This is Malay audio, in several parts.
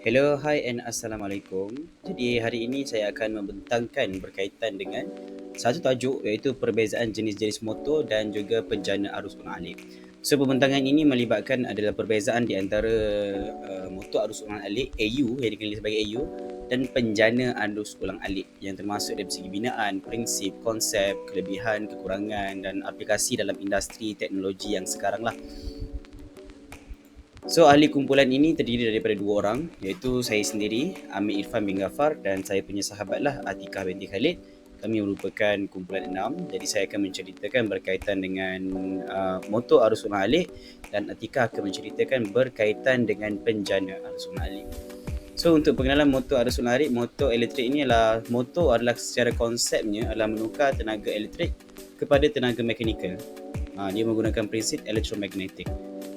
Hello, hi and Assalamualaikum. Jadi hari ini saya akan membentangkan berkaitan dengan satu tajuk iaitu perbezaan jenis-jenis motor dan juga penjana arus ulang-alik. So pembentangan ini melibatkan adalah perbezaan di antara uh, motor arus ulang-alik AU yang dikenali sebagai AU dan penjana arus ulang-alik yang termasuk dari segi binaan, prinsip, konsep, kelebihan, kekurangan dan aplikasi dalam industri teknologi yang sekarang lah. So ahli kumpulan ini terdiri daripada dua orang iaitu saya sendiri Amir Irfan bin Ghaffar dan saya punya sahabat lah Atikah binti Khalid. Kami merupakan kumpulan enam jadi saya akan menceritakan berkaitan dengan uh, arus ulang alik dan Atikah akan menceritakan berkaitan dengan penjana arus ulang alik. So untuk pengenalan motor arus ulang alik, motor elektrik ini adalah motor adalah secara konsepnya adalah menukar tenaga elektrik kepada tenaga mekanikal. Uh, dia menggunakan prinsip elektromagnetik.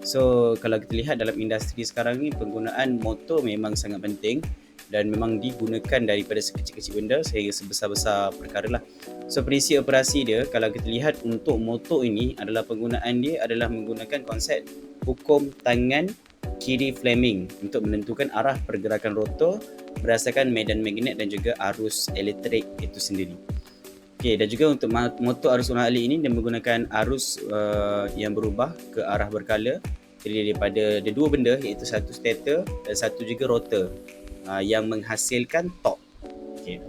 So kalau kita lihat dalam industri sekarang ni penggunaan motor memang sangat penting dan memang digunakan daripada sekecil-kecil benda sehingga sebesar-besar perkara lah. So prinsip operasi dia kalau kita lihat untuk motor ini adalah penggunaan dia adalah menggunakan konsep hukum tangan kiri Fleming untuk menentukan arah pergerakan rotor berdasarkan medan magnet dan juga arus elektrik itu sendiri. Okay, dan juga untuk motor arus ulang alik ini dia menggunakan arus uh, yang berubah ke arah berkala. Jadi daripada ada dua benda iaitu satu stator dan satu juga rotor uh, yang menghasilkan torque. Okay.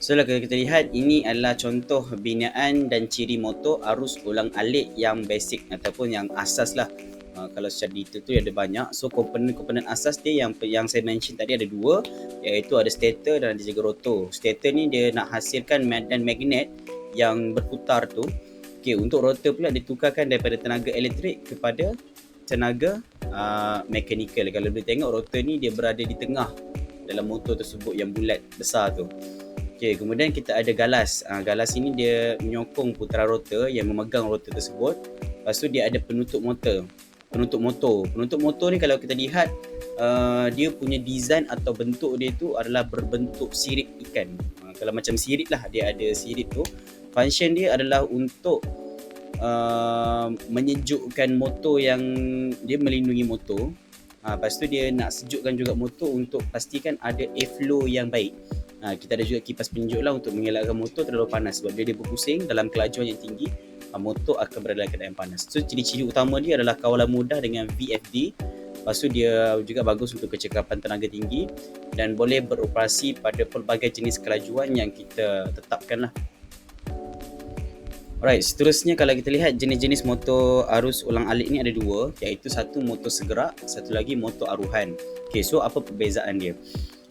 So kalau kita lihat ini adalah contoh binaan dan ciri motor arus ulang alik yang basic ataupun yang asas lah Uh, kalau secara detail tu ada banyak. So komponen-komponen asas dia yang yang saya mention tadi ada dua iaitu ada stator dan ada juga rotor. Stator ni dia nak hasilkan medan magnet yang berputar tu. Okey, untuk rotor pula ditukarkan daripada tenaga elektrik kepada tenaga uh, mechanical. Kalau boleh tengok rotor ni dia berada di tengah dalam motor tersebut yang bulat besar tu. Okey, kemudian kita ada galas. Uh, galas ini dia menyokong putaran rotor yang memegang rotor tersebut. Lepas tu dia ada penutup motor penutup motor. Penutup motor ni kalau kita lihat uh, dia punya design atau bentuk dia tu adalah berbentuk sirip ikan. Uh, kalau macam sirip lah dia ada sirip tu. Function dia adalah untuk uh, menyejukkan motor yang dia melindungi motor. Uh, lepas tu dia nak sejukkan juga motor untuk pastikan ada airflow yang baik. Uh, kita ada juga kipas penyejuk lah untuk mengelakkan motor terlalu panas sebab dia, dia berpusing dalam kelajuan yang tinggi motor akan berada dalam keadaan panas. So ciri-ciri utama dia adalah kawalan mudah dengan VFD. Lepas tu dia juga bagus untuk kecekapan tenaga tinggi dan boleh beroperasi pada pelbagai jenis kelajuan yang kita tetapkan lah. Alright, seterusnya kalau kita lihat jenis-jenis motor arus ulang alik ni ada dua iaitu satu motor segerak, satu lagi motor aruhan. Okay, so apa perbezaan dia?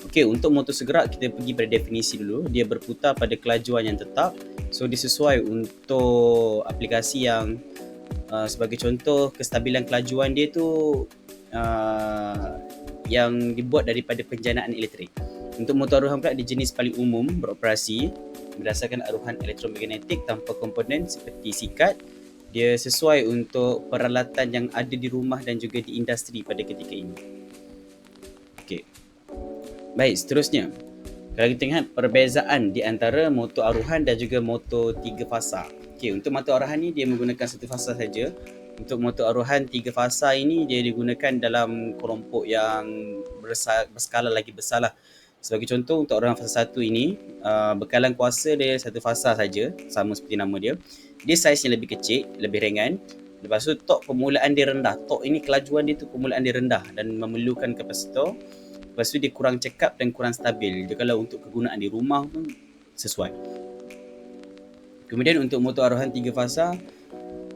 Okey, untuk motor segerak kita pergi pada definisi dulu. Dia berputar pada kelajuan yang tetap. So dia sesuai untuk aplikasi yang uh, sebagai contoh kestabilan kelajuan dia tu uh, yang dibuat daripada penjanaan elektrik. Untuk motor aruhan pula di jenis paling umum beroperasi berdasarkan aruhan elektromagnetik tanpa komponen seperti sikat. Dia sesuai untuk peralatan yang ada di rumah dan juga di industri pada ketika ini. Okey. Baik, seterusnya. Kalau kita lihat perbezaan di antara motor aruhan dan juga motor tiga fasa. Okey, untuk motor aruhan ni dia menggunakan satu fasa saja. Untuk motor aruhan tiga fasa ini dia digunakan dalam kelompok yang berskala lagi besar lah. Sebagai contoh untuk aruhan fasa satu ini, uh, bekalan kuasa dia satu fasa saja, sama seperti nama dia. Dia saiz yang lebih kecil, lebih ringan. Lepas tu tok permulaan dia rendah. Tok ini kelajuan dia tu permulaan dia rendah dan memerlukan kapasitor Lepas tu dia kurang cekap dan kurang stabil. Dia kalau untuk kegunaan di rumah pun sesuai. Kemudian untuk motor aruhan tiga fasa,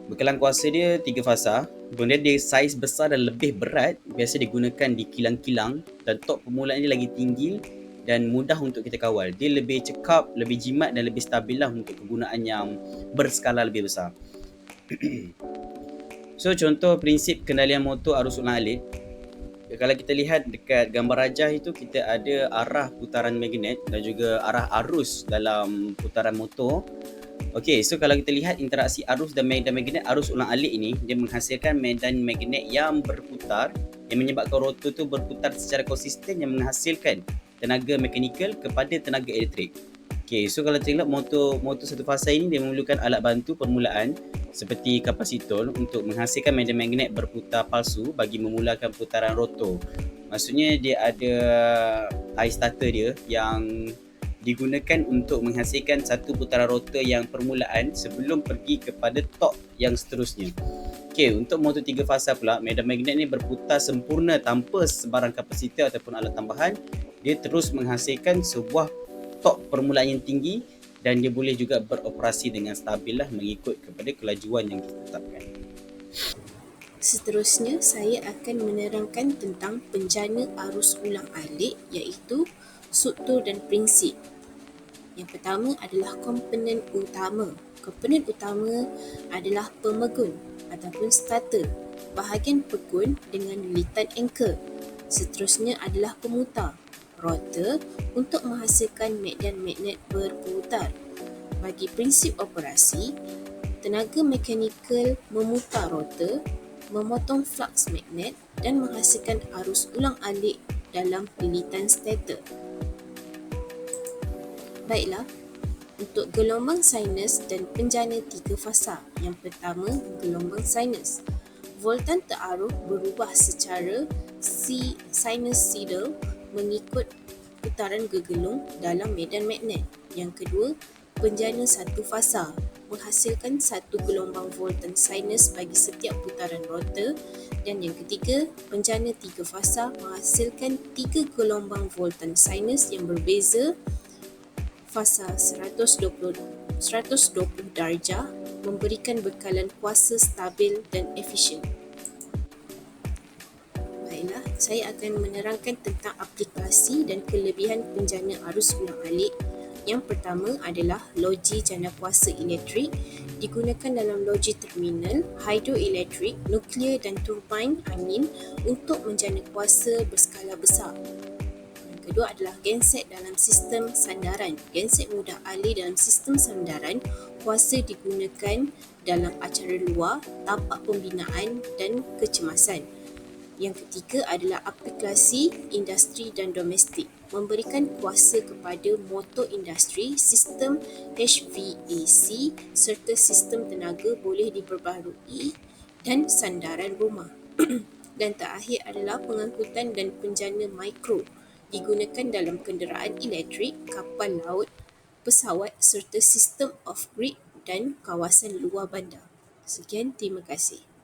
bekalan kuasa dia tiga fasa. Kemudian dia saiz besar dan lebih berat. Biasa digunakan di kilang-kilang dan tok permulaan dia lagi tinggi dan mudah untuk kita kawal. Dia lebih cekap, lebih jimat dan lebih stabil lah untuk kegunaan yang berskala lebih besar. so contoh prinsip kendalian motor arus ulang alik kalau kita lihat dekat gambar rajah itu kita ada arah putaran magnet dan juga arah arus dalam putaran motor. Okey, so kalau kita lihat interaksi arus dan medan magnet arus ulang alik ini dia menghasilkan medan magnet yang berputar yang menyebabkan rotor tu berputar secara konsisten yang menghasilkan tenaga mekanikal kepada tenaga elektrik. Okey, so kalau tengok motor motor satu fasa ini dia memerlukan alat bantu permulaan seperti kapasitor untuk menghasilkan medan magnet berputar palsu bagi memulakan putaran rotor. Maksudnya dia ada ice starter dia yang digunakan untuk menghasilkan satu putaran rotor yang permulaan sebelum pergi kepada torque yang seterusnya. Okey, untuk motor tiga fasa pula, medan magnet ni berputar sempurna tanpa sebarang kapasitor ataupun alat tambahan. Dia terus menghasilkan sebuah torque permulaan yang tinggi dan dia boleh juga beroperasi dengan stabil lah mengikut kepada kelajuan yang ditetapkan. Seterusnya, saya akan menerangkan tentang penjana arus ulang alik iaitu struktur dan prinsip. Yang pertama adalah komponen utama. Komponen utama adalah pemegun ataupun starter, bahagian pegun dengan lilitan anchor. Seterusnya adalah pemutar, rotor untuk menghasilkan medan magnet berputar. Bagi prinsip operasi, tenaga mekanikal memutar rotor memotong flux magnet dan menghasilkan arus ulang alik dalam lilitan stator. Baiklah, untuk gelombang sinus dan penjana tiga fasa. Yang pertama, gelombang sinus. Voltan teraruf berubah secara sinusoidal mengikut putaran gegelung dalam medan magnet. Yang kedua, penjana satu fasa menghasilkan satu gelombang voltan sinus bagi setiap putaran rotor dan yang ketiga, penjana tiga fasa menghasilkan tiga gelombang voltan sinus yang berbeza fasa 120 120 darjah memberikan bekalan kuasa stabil dan efisien. Saya akan menerangkan tentang aplikasi dan kelebihan penjana arus ulang alik yang pertama adalah loji jana kuasa elektrik digunakan dalam loji terminal, hidroelektrik, nuklear dan turbin angin untuk menjana kuasa berskala besar. Yang kedua adalah genset dalam sistem sandaran. Genset mudah alih dalam sistem sandaran kuasa digunakan dalam acara luar, tapak pembinaan dan kecemasan. Yang ketiga adalah aplikasi industri dan domestik memberikan kuasa kepada motor industri, sistem HVAC serta sistem tenaga boleh diperbaharui dan sandaran rumah. dan terakhir adalah pengangkutan dan penjana mikro digunakan dalam kenderaan elektrik, kapal laut, pesawat serta sistem off-grid dan kawasan luar bandar. Sekian, terima kasih.